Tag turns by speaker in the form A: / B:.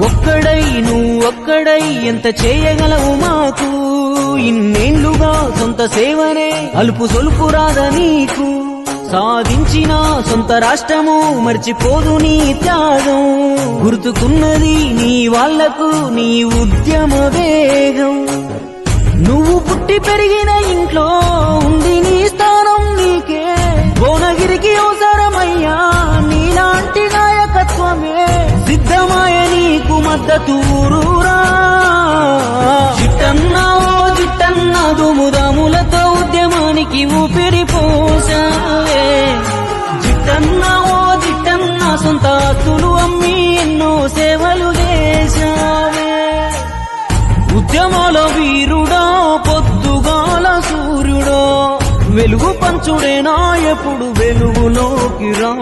A: ఒక్కడై నువ్వు ఒక్కడై ఎంత చేయగలవు మాకు? ఇన్నేళ్ళుగా సొంత సేవనే అలుపు సొలుపు రాద నీకు? సాధించిన సొంత రాష్ట్రము మర్చిపోదు నీ త్యాగం. గుర్తుకున్నది నీ వాళ్ళకు నీ ఉద్యమ వేగం. నువ్వు పుట్టి పెరిగిన ఇంట్లో మద్దతు ఊరూరా చిట్టన్నా ఓ దుముదములతో ఉద్యమానికి ఊపిరి పోసావే చిట్టన్నా ఓ చిట్టన్న సొంత ఆస్తులు అమ్మి ఎన్నో సేవలు చేశావే ఉద్యమాల వీరుడా పొద్దుగాల సూర్యుడో. వెలుగు పంచుడేనా ఎప్పుడు వెలుగులోకి రా.